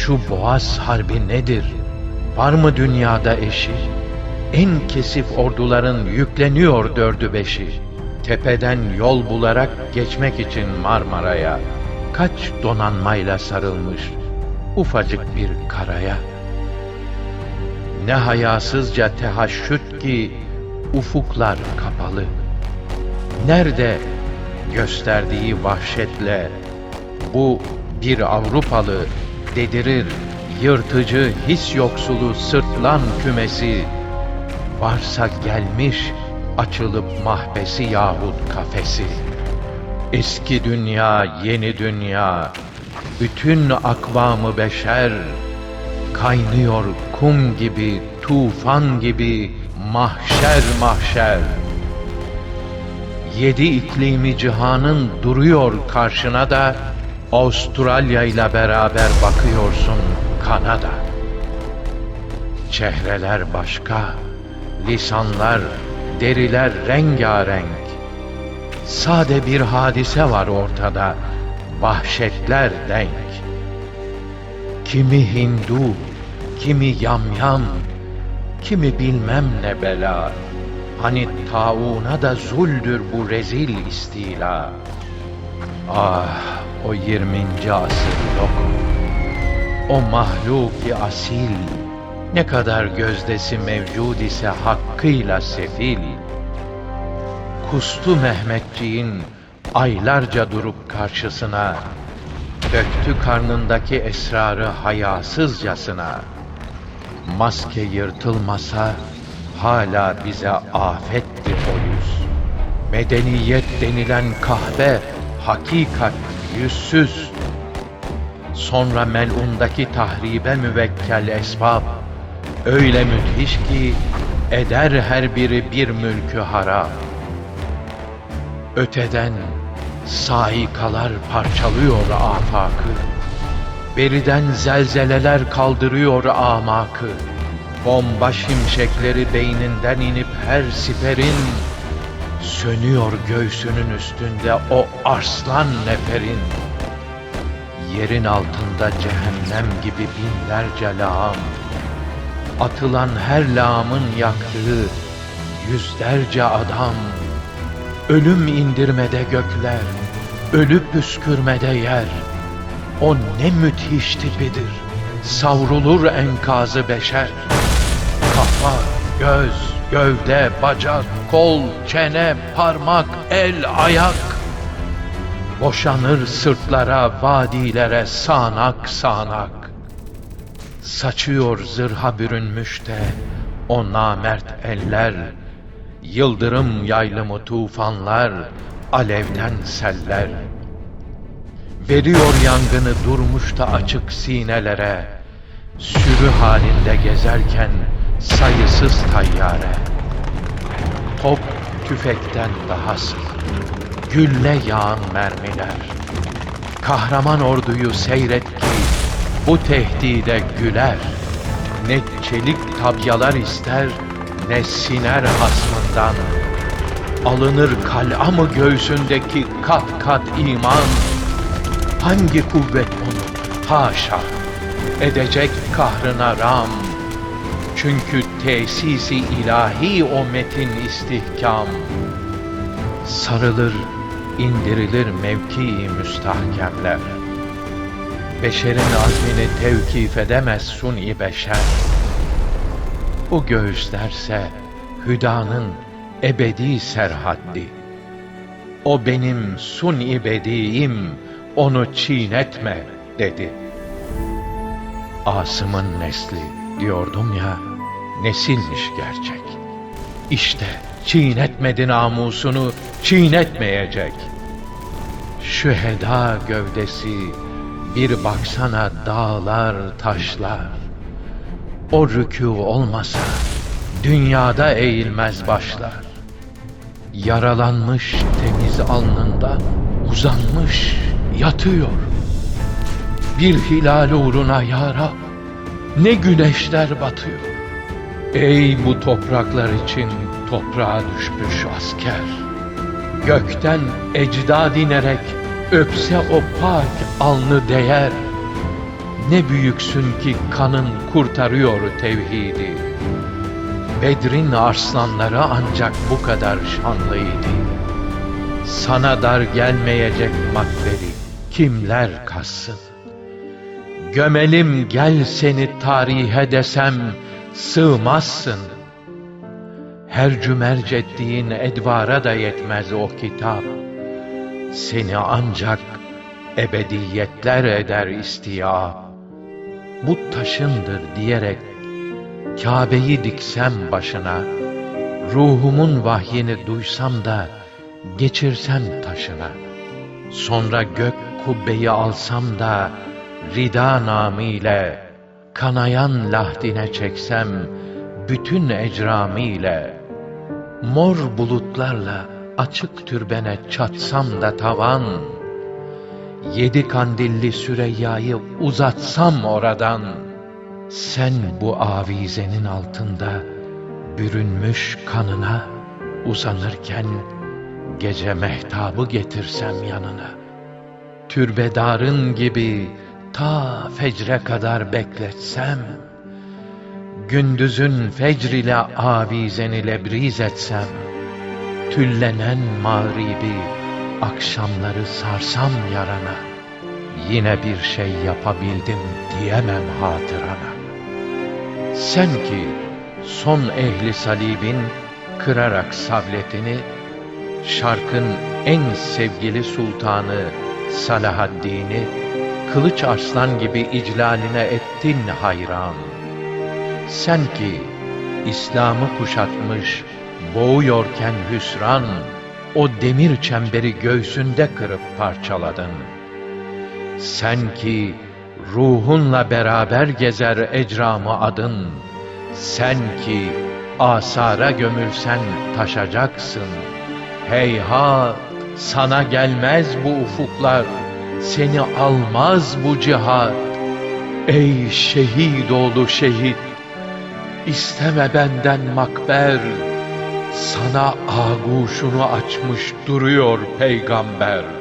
Şu boğaz harbi nedir? Var mı dünyada eşi? En kesif orduların yükleniyor dördü beşi. Tepeden yol bularak geçmek için Marmara'ya. Kaç donanmayla sarılmış ufacık bir karaya. Ne hayasızca tehaşüt ki ufuklar kapalı. Nerede gösterdiği vahşetle bu bir Avrupalı dedirir yırtıcı his yoksulu sırtlan kümesi. Varsa gelmiş açılıp mahbesi yahut kafesi. Eski dünya yeni dünya bütün akvamı beşer. Kaynıyor kum gibi tufan gibi mahşer mahşer. Yedi iklimi cihanın duruyor karşına da Avustralya ile beraber bakıyorsun Kanada. Çehreler başka, lisanlar, deriler rengarenk. Sade bir hadise var ortada, vahşetler denk. Kimi Hindu, kimi yamyam, kimi bilmem ne bela. Hani tauna da zuldür bu rezil istila. Ah o 20. asır yok. O mahluki asil ne kadar gözdesi mevcud ise hakkıyla sefil. Kustu Mehmetçiğin aylarca durup karşısına döktü karnındaki esrarı hayasızcasına. Maske yırtılmasa hala bize afettir o yüz. Medeniyet denilen kahve hakikat yüzsüz. Sonra melundaki tahribe müvekkel esbab öyle müthiş ki eder her biri bir mülkü harap. Öteden saikalar parçalıyor afakı. Beriden zelzeleler kaldırıyor amakı. Bomba şimşekleri beyninden inip her siperin Sönüyor göğsünün üstünde o arslan neferin. Yerin altında cehennem gibi binlerce lağım. Atılan her lağımın yaktığı yüzlerce adam. Ölüm indirmede gökler, ölüp püskürmede yer. O ne müthiş tipidir, savrulur enkazı beşer. Kafa, göz, gövde, bacak, kol, çene, parmak, el, ayak. Boşanır sırtlara, vadilere sağanak sağanak. Saçıyor zırha bürünmüş de o namert eller. Yıldırım yaylımı tufanlar, alevden seller. Veriyor yangını durmuş da açık sinelere. Sürü halinde gezerken sayısız tayyare. Top tüfekten daha sık, gülle yağan mermiler. Kahraman orduyu seyret ki bu tehdide güler. Ne çelik tabyalar ister, ne siner hasmından. Alınır kal'a mı göğsündeki kat kat iman? Hangi kuvvet onu haşa edecek kahrına ram? Çünkü tesisi ilahi o metin istihkam. Sarılır, indirilir mevki müstahkemler. Beşerin azmini tevkif edemez suni beşer. Bu göğüslerse hüdanın ebedi serhaddi. O benim suni bediğim, onu çiğnetme dedi. Asım'ın nesli diyordum ya, nesilmiş gerçek. İşte çiğnetmedi namusunu, çiğnetmeyecek. Şüheda gövdesi, bir baksana dağlar, taşlar. O rükû olmasa, dünyada eğilmez başlar. Yaralanmış temiz alnında, uzanmış, yatıyor. Bir hilal uğruna ya Rab, ne güneşler batıyor. Ey bu topraklar için toprağa düşmüş asker. Gökten ecdad inerek öpse o pak alnı değer. Ne büyüksün ki kanın kurtarıyor tevhidi. Bedrin arslanları ancak bu kadar şanlıydı. Sana dar gelmeyecek makberi kimler kassın? Gömelim gel seni tarihe desem sığmazsın. Her cümerc ettiğin edvara da yetmez o kitap. Seni ancak ebediyetler eder istiyap. Bu taşındır diyerek Kabe'yi diksem başına, ruhumun vahyini duysam da geçirsem taşına. Sonra gök kubbeyi alsam da rida namıyla kanayan lahdine çeksem bütün ecramiyle mor bulutlarla açık türbene çatsam da tavan yedi kandilli Süreyya'yı uzatsam oradan sen bu avizenin altında bürünmüş kanına uzanırken gece mehtabı getirsem yanına türbedarın gibi ta fecre kadar bekletsem, gündüzün fecr ile avizeni lebriz etsem, tüllenen mağribi akşamları sarsam yarana, yine bir şey yapabildim diyemem hatırana. Sen ki son ehli salibin kırarak savletini, şarkın en sevgili sultanı Salahaddin'i kılıç arslan gibi iclaline ettin hayran. Sen ki İslam'ı kuşatmış, boğuyorken hüsran, o demir çemberi göğsünde kırıp parçaladın. Sen ki ruhunla beraber gezer ecramı adın, sen ki asara gömülsen taşacaksın. Heyhat, sana gelmez bu ufuklar, seni almaz bu cihat. Ey şehit oğlu şehit, isteme benden makber, sana aguşunu açmış duruyor peygamber.